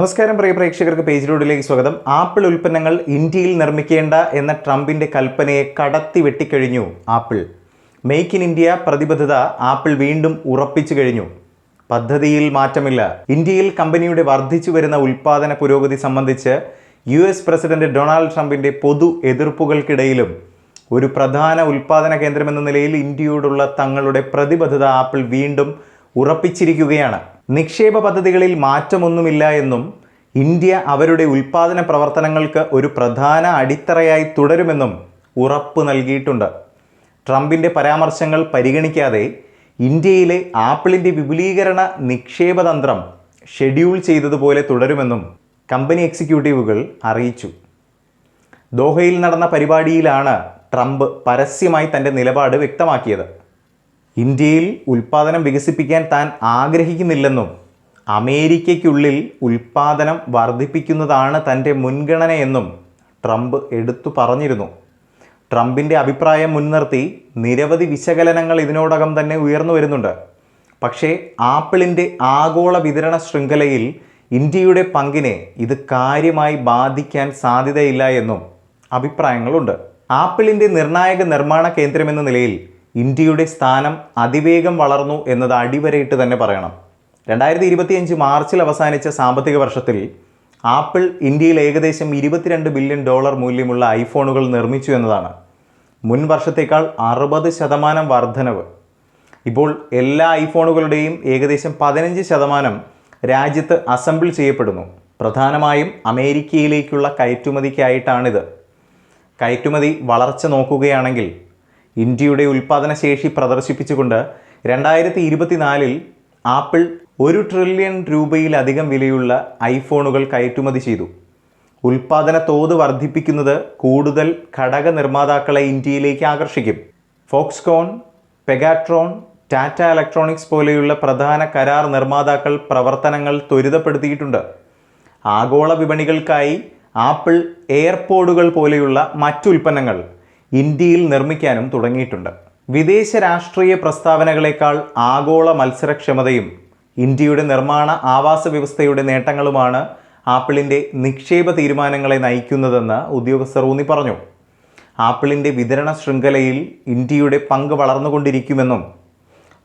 നമസ്കാരം പ്രിയ പ്രേക്ഷകർക്ക് പേജ് റോഡിലേക്ക് സ്വാഗതം. ആപ്പിൾ ഉൽപ്പന്നങ്ങൾ ഇന്ത്യയിൽ നിർമ്മിക്കേണ്ട എന്ന ട്രംപിന്റെ കൽപ്പനയെ കടത്തി വെട്ടിക്കഴിഞ്ഞു ആപ്പിൾ. മേക്ക് ഇൻ ഇന്ത്യ പ്രതിബദ്ധത ആപ്പിൾ വീണ്ടും ഉറപ്പിച്ചു കഴിഞ്ഞു. പദ്ധതിയിൽ മാറ്റമില്ല. ഇന്ത്യയിൽ കമ്പനിയുടെ വർദ്ധിച്ചു വരുന്ന ഉൽപ്പാദന പുരോഗതി സംബന്ധിച്ച് യു എസ് പ്രസിഡന്റ് ഡൊണാൾഡ് ട്രംപിന്റെ പൊതു എതിർപ്പുകൾക്കിടയിലും ഒരു പ്രധാന ഉൽപ്പാദന കേന്ദ്രമെന്ന നിലയിൽ ഇന്ത്യയോടുള്ള തങ്ങളുടെ പ്രതിബദ്ധത ആപ്പിൾ വീണ്ടും ഉറപ്പിച്ചിരിക്കുകയാണ്. നിക്ഷേപ പദ്ധതികളിൽ മാറ്റമൊന്നുമില്ല എന്നും ഇന്ത്യ അവരുടെ ഉൽപ്പാദന പ്രവർത്തനങ്ങൾക്ക് ഒരു പ്രധാന അടിത്തറയായി തുടരുമെന്നും ഉറപ്പ് നൽകിയിട്ടുണ്ട്. ട്രംപിന്റെ പരാമർശങ്ങൾ പരിഗണിക്കാതെ ഇന്ത്യയിലെ ആപ്പിളിന്റെ വിപുലീകരണ നിക്ഷേപ തന്ത്രം ഷെഡ്യൂൾ ചെയ്തതുപോലെ തുടരുമെന്നും കമ്പനി എക്സിക്യൂട്ടീവുകൾ അറിയിച്ചു. ദോഹയിൽ നടന്ന പരിപാടിയിലാണ് ട്രംപ് പരസ്യമായി തന്റെ നിലപാട് വ്യക്തമാക്കിയത്. ഇന്ത്യയിൽ ഉൽപ്പാദനം വികസിപ്പിക്കാൻ താൻ ആഗ്രഹിക്കുന്നില്ലെന്നും അമേരിക്കയ്ക്കുള്ളിൽ ഉൽപ്പാദനം വർദ്ധിപ്പിക്കുന്നതാണ് തന്റെ മുൻഗണനയെന്നും ട്രംപ് എടുത്തു പറഞ്ഞിരുന്നു. ട്രംപിന്റെ അഭിപ്രായം മുൻനിർത്തി നിരവധി വിശകലനങ്ങൾ ഇതിനോടകം തന്നെ ഉയർന്നു വരുന്നുണ്ട്. പക്ഷേ ആപ്പിളിന്റെ ആഗോള വിതരണ ശൃംഖലയിൽ ഇന്ത്യയുടെ പങ്കിനെ ഇത് കാര്യമായി ബാധിക്കാൻ സാധ്യതയില്ല എന്നും അഭിപ്രായങ്ങളുണ്ട്. ആപ്പിളിന്റെ നിർണായക നിർമ്മാണ കേന്ദ്രമെന്ന നിലയിൽ ഇന്ത്യയുടെ സ്ഥാനം അതിവേഗം വളർന്നു എന്നത് അടിവരയിട്ട് തന്നെ പറയണം. രണ്ടായിരത്തി ഇരുപത്തിയഞ്ച് മാർച്ചിൽ അവസാനിച്ച സാമ്പത്തിക വർഷത്തിൽ ആപ്പിൾ ഇന്ത്യയിൽ ഏകദേശം ഇരുപത്തിരണ്ട് ബില്യൺ ഡോളർ മൂല്യമുള്ള ഐഫോണുകൾ നിർമ്മിച്ചു എന്നതാണ്. മുൻ വർഷത്തേക്കാൾ അറുപത് ശതമാനം വർധനവ്. ഇപ്പോൾ എല്ലാ ഐഫോണുകളുടെയും ഏകദേശം പതിനഞ്ച് ശതമാനം രാജ്യത്ത് അസംബിൾ ചെയ്യപ്പെടുന്നു. പ്രധാനമായും അമേരിക്കയിലേക്കുള്ള കയറ്റുമതിക്കായിട്ടാണിത്. കയറ്റുമതി വളർച്ച നോക്കുകയാണെങ്കിൽ ഇന്ത്യയുടെ ഉൽപ്പാദനശേഷി പ്രദർശിപ്പിച്ചുകൊണ്ട് രണ്ടായിരത്തി ഇരുപത്തിനാലിൽ ആപ്പിൾ ഒരു ട്രില്യൺ രൂപയിലധികം വിലയുള്ള ഐഫോണുകൾ കയറ്റുമതി ചെയ്തു. ഉൽപ്പാദന തോത് വർദ്ധിപ്പിക്കുന്നത് കൂടുതൽ ഘടക നിർമ്മാതാക്കളെ ഇന്ത്യയിലേക്ക് ആകർഷിക്കും. ഫോക്സ്കോൺ പെഗാട്രോൺ ടാറ്റ ഇലക്ട്രോണിക്സ് പോലെയുള്ള പ്രധാന കരാർ നിർമ്മാതാക്കൾ പ്രവർത്തനങ്ങൾ ത്വരിതപ്പെടുത്തിയിട്ടുണ്ട്. ആഗോള വിപണികൾക്കായി ആപ്പിൾ എയർപോഡുകൾ പോലെയുള്ള മറ്റു ഉൽപ്പന്നങ്ങൾ ഇന്ത്യയിൽ നിർമ്മിക്കാനും തുടങ്ങിയിട്ടുണ്ട്. വിദേശ രാഷ്ട്രീയ പ്രസ്താവനകളേക്കാൾ ആഗോള മത്സരക്ഷമതയും ഇന്ത്യയുടെ നിർമ്മാണ ആവാസ വ്യവസ്ഥയുടെ നേട്ടങ്ങളുമാണ് ആപ്പിളിന്റെ നിക്ഷേപ തീരുമാനങ്ങളെ നയിക്കുന്നതെന്ന് ഉദ്യോഗസ്ഥർ ഊന്നി പറഞ്ഞു. ആപ്പിളിന്റെ വിതരണ ശൃംഖലയിൽ ഇന്ത്യയുടെ പങ്ക് വളർന്നുകൊണ്ടിരിക്കുമെന്നും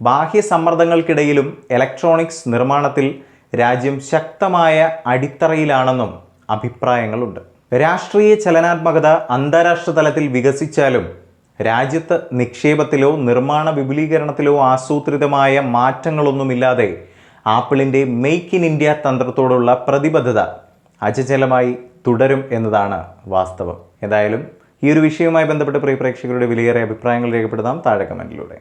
ബാഹ്യ സമ്മർദ്ദങ്ങൾക്കിടയിലും ഇലക്ട്രോണിക്സ് നിർമ്മാണത്തിൽ രാജ്യം ശക്തമായ അടിത്തറയിലാണെന്നും അഭിപ്രായങ്ങളുണ്ട്. രാഷ്ട്രീയ ചലനാത്മകത അന്താരാഷ്ട്ര തലത്തിൽ വികസിച്ചാലും രാജ്യത്ത് നിക്ഷേപത്തിലോ നിർമ്മാണ വിപുലീകരണത്തിലോ ആസൂത്രിതമായ മാറ്റങ്ങളൊന്നുമില്ലാതെ ആപ്പിളിന്റെ മെയ്ക്ക് ഇൻ ഇന്ത്യ തന്ത്രത്തോടുള്ള പ്രതിബദ്ധത അചഞ്ചലമായി തുടരും എന്നതാണ് വാസ്തവം. എന്തായാലും ഈ ഒരു വിഷയവുമായി ബന്ധപ്പെട്ട് പ്രിയ പ്രേക്ഷകരുടെ വിലയേറെ അഭിപ്രായങ്ങൾ രേഖപ്പെടുത്താം. താഴെ കമന്റിലൂടെ